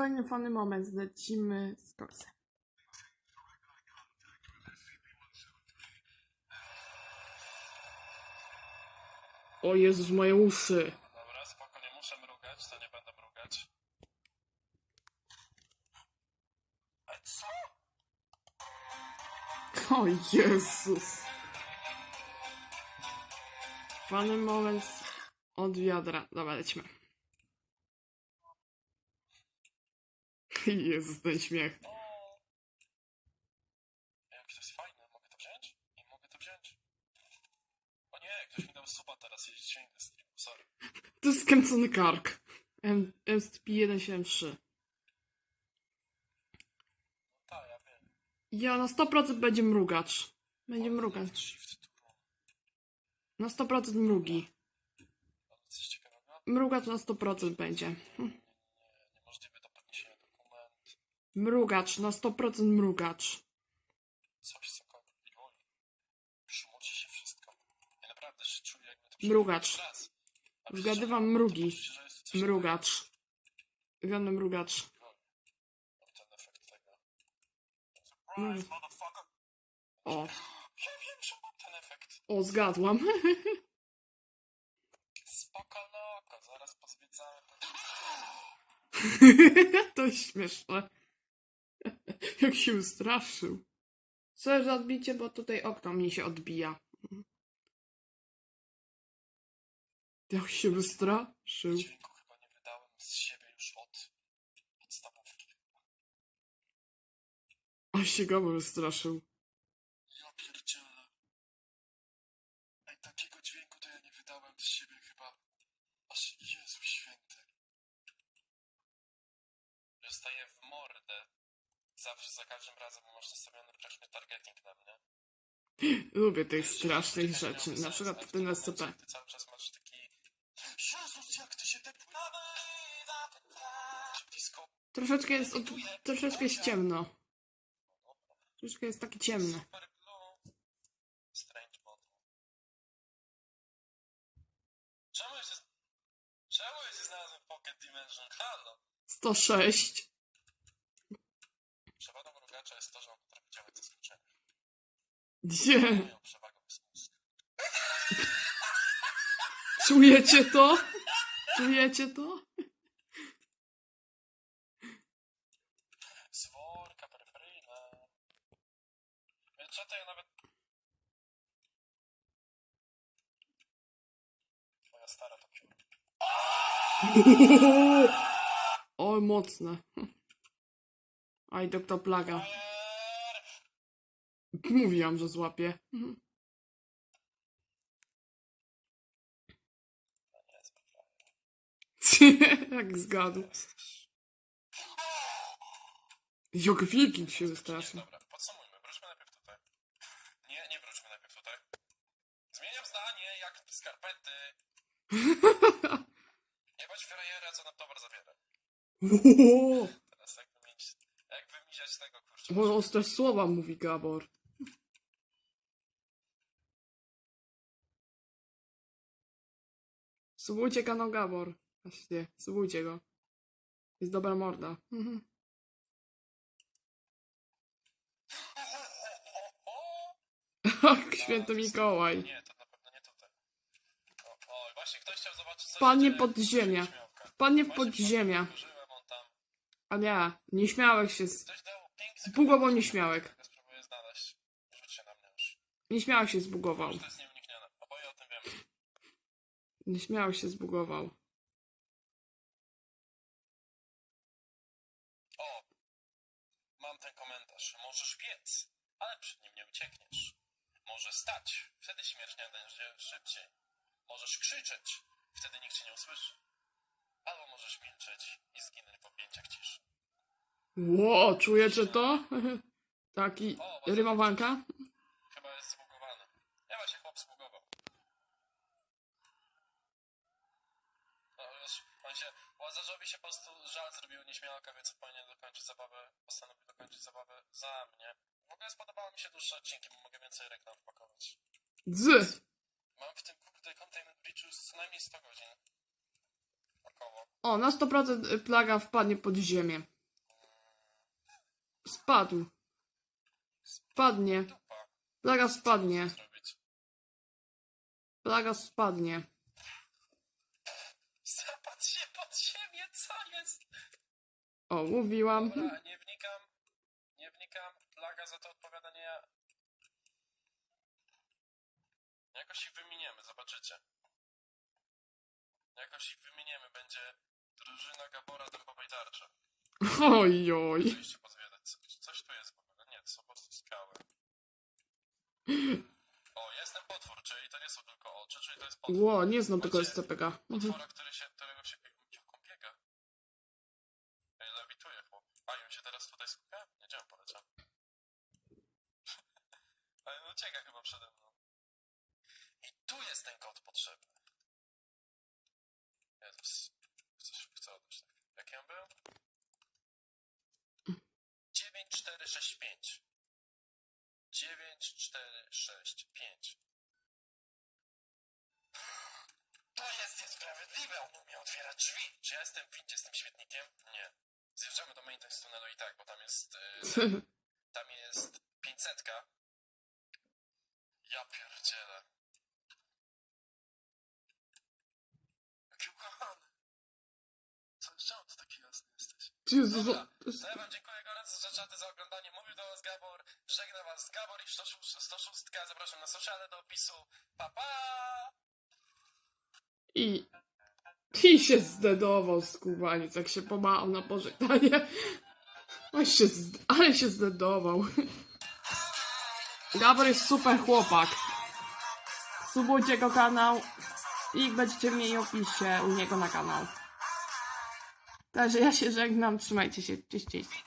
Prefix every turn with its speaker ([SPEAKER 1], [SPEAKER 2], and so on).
[SPEAKER 1] spokojny, fany moment. Lecimy z korsem. O Jezus, moje uszy.
[SPEAKER 2] Dobra, spoko, nie muszę mrugać, to nie będę mrugać. A co?
[SPEAKER 1] O Jezus. Fany moment od wiadra. Dobra, lecimy. Jezus, ten śmiech.
[SPEAKER 2] O! Jak to jest fajne, mogę to wziąć? I mogę to wziąć. O nie, ktoś mi dał suba teraz, jeździ na sorry.
[SPEAKER 1] To jest skręcony kark. M- SCP-173.
[SPEAKER 2] No tak, ja wiem.
[SPEAKER 1] Ja na 100% będzie mrugacz. Będzie
[SPEAKER 2] O,
[SPEAKER 1] mrugacz.
[SPEAKER 2] Shift.
[SPEAKER 1] Na 100% mrugi. Mrugacz na 100% będzie. Hm.
[SPEAKER 2] Nie, niemożliwe do podniesienia dokumentu.
[SPEAKER 1] Mrugacz, na 100% mrugacz.
[SPEAKER 2] Coś cokolwiek. Oj. Przymuci się wszystko. Ja naprawdę się czuję jakby to
[SPEAKER 1] Mrugacz.
[SPEAKER 2] raz. A przecież
[SPEAKER 1] Zgadywam
[SPEAKER 2] to
[SPEAKER 1] mrugi.
[SPEAKER 2] poczucie, że jest coś
[SPEAKER 1] Mrugacz. Wiony mrugacz.
[SPEAKER 2] innego. Ten efekt tego. Surprise, motherfucker!
[SPEAKER 1] O,
[SPEAKER 2] Ja wiem, że mam ten efekt.
[SPEAKER 1] o, zgadłam.
[SPEAKER 2] Spoko loko, zaraz pozwiedzamy.
[SPEAKER 1] to śmieszne. Jak się ustraszył. Co za odbicie, bo tutaj okno mi się odbija. Jak się wystraszył.
[SPEAKER 2] Dźwięku chyba nie wydałem z siebie już od podstawówki.
[SPEAKER 1] A się go wystraszył.
[SPEAKER 2] Ja pierdzielę. Ej, takiego dźwięku to ja nie wydałem z siebie chyba. Aż Jezu święty. Dostaję w mordę. Zawsze, za każdym razem, masz nastawiony praktycznie targeting na mnie.
[SPEAKER 1] Lubię tych strasznych rzeczy. Na przykład ten SCP.
[SPEAKER 2] Ty cały czas masz taki... Jezus, jak ty się.
[SPEAKER 1] Troszeczkę jest, od... troszeczkę jest ciemno. Troszeczkę jest taki ciemny.
[SPEAKER 2] Super Blue. Strange Bottle. Czemu się... Znalazłem w Pocket Dimension? Halo!
[SPEAKER 1] 106.
[SPEAKER 2] Mrugacza jest to, że on potrafi działać zaskoczenie.
[SPEAKER 1] Gdzie? Czujecie to? Czujecie to?
[SPEAKER 2] Z worka peryferyjna. Więc co to ja nawet... Moja stara to piór.
[SPEAKER 1] O, mocne. Aj, doktor Plaga. Mówiłam, że złapie.
[SPEAKER 2] Fajnie.
[SPEAKER 1] Jak zgadł. Jak wiking się wystraszył.
[SPEAKER 2] Dobra, podsumujmy. Wróćmy najpierw tutaj. Nie, nie wróćmy najpierw tutaj. Zmieniam zdanie, jak skarpety. Nie bądź frajera, co nam towar zabiera.
[SPEAKER 1] Ło!
[SPEAKER 2] Teraz jak wymienić, jak wymisiać
[SPEAKER 1] O, ostre słowa mówi Gabor. Subujcie kanał Gabor. Właśnie, subujcie go. Jest dobra morda. Mhm. Ach, święty Mikołaj.
[SPEAKER 2] Nie, to na pewno nie tutaj. O, o właśnie ktoś chciał zobaczyć co
[SPEAKER 1] Wpadnie
[SPEAKER 2] się dzieje
[SPEAKER 1] pod
[SPEAKER 2] w
[SPEAKER 1] podziemia.
[SPEAKER 2] otworzyłem, on tam.
[SPEAKER 1] A nie, nieśmiałek się... z-
[SPEAKER 2] Ktoś dał
[SPEAKER 1] Zbugował nieśmiałek.
[SPEAKER 2] którego Spróbuję znaleźć. Rzućcie na mnie już.
[SPEAKER 1] Nieśmiałek się zbugował.
[SPEAKER 2] To jest nieuniknione. Oboje o tym wiemy.
[SPEAKER 1] Nieśmiałek się zbugował.
[SPEAKER 2] O! Mam ten komentarz. Możesz biec, ale przed nim nie uciekniesz. Może stać, wtedy śmierć nie będzie szybciej. Możesz krzyczeć, wtedy nikt cię nie usłyszy. Albo możesz milczeć i zginąć w objęciach ciszy.
[SPEAKER 1] Ło, czujecie to? Taki rymowanka?
[SPEAKER 2] Chyba jest zbugowany. Ja właśnie chłop zbugował. No już, on się, Łazarzowi się po prostu żal zrobił nieśmiałka, więc powinien dokończyć zabawę, postanowił dokończyć zabawę za mnie. W ogóle spodobały mi się dłuższe odcinki, bo mogę więcej reklam wpakować.
[SPEAKER 1] Z!
[SPEAKER 2] Mam w tym kurde Containment Breachu co najmniej 100 godzin. naokoło.
[SPEAKER 1] O, na 100% plaga wpadnie pod ziemię. Spadł. Spadnie. Plaga spadnie. Plaga spadnie.
[SPEAKER 2] Zapadł się pod ziemię, co jest?
[SPEAKER 1] O, mówiłam.
[SPEAKER 2] Dobra, nie wnikam. Nie wnikam. Plaga za to odpowiada, nie ja. Jakoś ich wymieniemy, zobaczycie. Jakoś ich wymieniemy. Będzie drużyna Gabora dębowej tarczy.
[SPEAKER 1] Oj, oj.
[SPEAKER 2] Oczywiście. Coś, tu jest w ogóle. Nie, to są po prostu skały. O, jest ten potwór, czyli to nie są tylko oczy, czyli to jest potwór.
[SPEAKER 1] Ło, nie znam tego
[SPEAKER 2] Macie
[SPEAKER 1] SCPK. Mhm.
[SPEAKER 2] Potwora, który się, którego się... Jak on biega? Ej, lewituje chłop. A, i on się teraz tutaj skupia? Nie, gdzie on poleciał? Ale no ucieka chyba przede mną. I tu jest ten kod potrzebny. Jezus. Chcesz, chcę oddać tak. Jaki on był? 9465. 9465. To jest niesprawiedliwe! On umie otwierać drzwi! Czy ja jestem w windzie z tym świetnikiem? Nie. Zjeżdżamy do main text tunelu i tak, bo tam jest... Yy, tam jest 500. Ja pierdzielę. Jaki ukochany. Co, czemu ty taki jasny jesteś?
[SPEAKER 1] Jezu,
[SPEAKER 2] Dobra,
[SPEAKER 1] to jest-
[SPEAKER 2] wam dziękuję Was Gabor i 106. 106. Zapraszam na sociale do opisu. Pa, pa!
[SPEAKER 1] I... I się zdedował skubaniec, jak się pomałał na pożegnanie. Oj się zd... Ale się zdedował. Gabor jest super chłopak. Subujcie jego kanał. Link będziecie mieli opisie u niego na kanał. Także ja się żegnam, trzymajcie się, cześć, cześć.